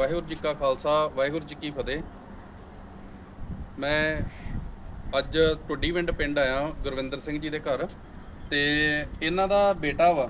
ਵਾਹਿਗੁਰੂ ਜੀ ਕਾ ਖਾਲਸਾ, ਵਾਹਿਗੁਰੂ ਜੀ ਕੀ ਫਤਿਹ। ਮੈਂ ਅੱਜ ਟੁੱਡੀਵਿੰਡ ਪਿੰਡ ਆਇਆ, ਗੁਰਵਿੰਦਰ ਸਿੰਘ ਜੀ ਦੇ ਘਰ। ਤੇ ਇਹਨਾਂ ਦਾ ਬੇਟਾ ਵਾ,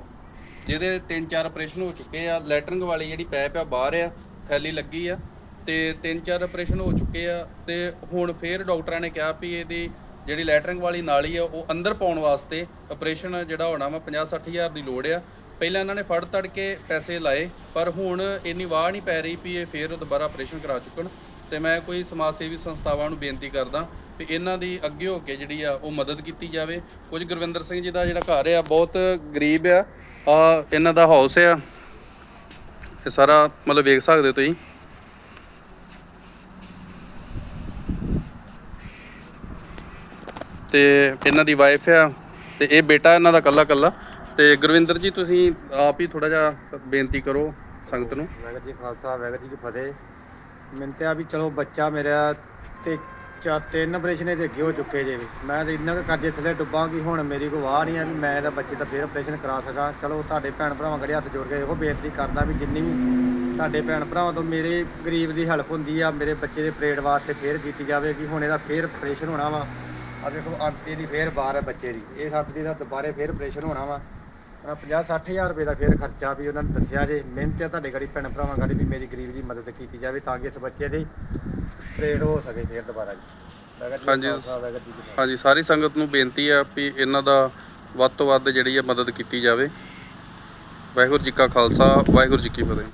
ਜਿਹਦੇ ਤਿੰਨ ਚਾਰ ਆਪਰੇਸ਼ਨ ਹੋ ਚੁੱਕੇ ਆ। ਲੈਟਰਿੰਗ ਵਾਲੀ ਜਿਹੜੀ ਪੈਪ ਆ ਬਾਹਰ ਆ, ਥੈਲੀ ਲੱਗੀ ਆ। ਤੇ ਤਿੰਨ ਚਾਰ ਆਪਰੇਸ਼ਨ ਹੋ ਚੁੱਕੇ ਆ। ਤੇ ਹੁਣ ਫੇਰ ਡਾਕਟਰਾਂ ਨੇ ਕਿਹਾ ਵੀ ਇਹਦੀ ਜਿਹੜੀ ਲੈਟਰਿੰਗ ਵਾਲੀ ਨਾਲੀ ਆ, ਉਹ ਅੰਦਰ ਪਾਉਣ ਵਾਸਤੇ ਆਪਰੇਸ਼ਨ ਜਿਹੜਾ ਹੋਣਾ ਵਾ 50 60 ਹਜ਼ਾਰ ਦੀ ਲੋੜ ਆ। ਪਹਿਲਾਂ ਇਹਨਾਂ ਨੇ ਫੜ ਤੜ ਕੇ ਪੈਸੇ ਲਾਏ, ਪਰ ਹੁਣ ਇੰਨੀ ਵਾਹ ਨਹੀਂ ਪੈ ਰਹੀ ਵੀ ਇਹ ਫੇਰ ਦੁਬਾਰਾ ਆਪਰੇਸ਼ਨ ਕਰਾ ਚੁੱਕਣ। ਤੇ ਮੈਂ ਕੋਈ ਸਮਾਜ ਸੇਵੀ ਸੰਸਥਾਵਾਂ ਨੂੰ ਬੇਨਤੀ ਕਰਦਾ ਵੀ ਇਹਨਾਂ ਦੀ ਅੱਗੇ ਹੋ ਕੇ ਜਿਹੜੀ ਆ ਉਹ ਮਦਦ ਕੀਤੀ ਜਾਵੇ। ਕੁਝ ਗੁਰਵਿੰਦਰ ਸਿੰਘ ਜੀ ਦਾ ਜਿਹੜਾ ਘਰ ਆ, ਬਹੁਤ ਗਰੀਬ ਆ ਆ ਇਹਨਾਂ ਦਾ ਹਾਊਸ ਆ। ਇਹ ਸਾਰਾ ਮਤਲਬ ਵੇਖ ਸਕਦੇ ਹੋ ਤੁਸੀਂ। ਤੇ ਇਹਨਾਂ ਦੀ ਵਾਈਫ ਆ, ਤੇ ਇਹ ਬੇਟਾ ਇਹਨਾਂ ਦਾ ਕੱਲਾ ਕੱਲਾ ਤੇ ਗੁਰਵਿੰਦਰ ਜੀ, ਤੁਸੀਂ ਆਪ ਹੀ ਥੋੜਾ ਜਿਹਾ ਬੇਨਤੀ ਕਰੋ ਸੰਗਤ ਨੂੰ। ਵਾਹਿਗੁਰੂ ਜੀ ਖਾਲਸਾ, ਵਾਹਿਗੁਰੂ ਜੀ ਕੀ ਫਤਿਹ। ਮੈਨੂੰ ਆ ਵੀ ਚਲੋ ਬੱਚਾ ਮੇਰਾ ਤੇ ਚਾ ਤਿੰਨ ਆਪਰੇਸ਼ਨ ਇਹਦੇ ਅੱਗੇ ਹੋ ਚੁੱਕੇ ਜੇ। ਮੈਂ ਤੇ ਇੰਨਾ ਕੁ ਕਰਜ਼ੇ ਥੱਲੇ ਡੁੱਬਾਂ ਕਿ ਹੁਣ ਮੇਰੀ ਕੋਈ ਵਾਹ ਨਹੀਂ ਆ ਵੀ ਮੈਂ ਇਹਦਾ ਬੱਚੇ ਦਾ ਫੇਰ ਆਪਰੇਸ਼ਨ ਕਰਾ ਸਕਾਂ। ਚਲੋ ਤੁਹਾਡੇ ਭੈਣ ਭਰਾਵਾਂ ਗੜੇ ਹੱਥ ਜੋੜ ਕੇ ਇਹੋ ਬੇਨਤੀ ਕਰਦਾ ਵੀ ਜਿੰਨੀ ਵੀ ਤੁਹਾਡੇ ਭੈਣ ਭਰਾਵਾਂ ਤੋਂ ਮੇਰੇ ਗਰੀਬ ਦੀ ਹੈਲਪ ਹੁੰਦੀ ਆ, ਮੇਰੇ ਬੱਚੇ ਦੇ ਪਰੇਡ ਵਾਸਤੇ ਫੇਰ ਕੀਤੀ ਜਾਵੇ ਕਿ ਹੁਣ ਇਹਦਾ ਫੇਰ ਆਪਰੇਸ਼ਨ ਹੋਣਾ ਵਾ। ਆ ਦੇਖੋ ਆਂਟੀ ਦੀ ਫੇਰ ਬਾਹਰ ਹੈ ਬੱਚੇ ਦੀ। ਇਹ ਸੱਤ ਦੀ ਦਾ ਦੁਬਾਰੇ ਫੇਰ ਆਪਰੇਸ਼ਨ ਹੋਣਾ ਵਾ। 50 60000 ਰੁਪਏ ਦਾ ਫੇਰ ਖਰਚਾ ਵੀ ਉਹਨਾਂ ਨੇ ਦੱਸਿਆ ਜੇ। ਮਿਹਨਤ ਆ ਤੁਹਾਡੇ ਗੜੀ ਭੈਣ ਭਰਾਵਾਂ ਗੜੀ ਵੀ ਮੇਰੀ ਗਰੀਬ ਦੀ ਮਦਦ ਕੀਤੀ ਜਾਵੇ ਤਾਂ ਕਿ ਇਸ ਬੱਚੇ ਦੀ ਟ੍ਰੇਡ ਹੋ ਸਕੇ ਫੇਰ ਦੁਬਾਰਾ ਜੀ। ਹਾਂਜੀ। ਹਾਂਜੀ ਸਾਰੀ ਸੰਗਤ ਨੂੰ ਬੇਨਤੀ ਆ ਵੀ ਇਹਨਾਂ ਦਾ ਵੱਧ ਤੋਂ ਵੱਧ ਜਿਹੜੀ ਆ ਮਦਦ ਕੀਤੀ ਜਾਵੇ। ਵਾਹਿਗੁਰੂ ਜੀ ਕਾ ਖਾਲਸਾ ਵਾਹਿਗੁਰੂ ਜੀ ਕੀ ਫਤਿਹ।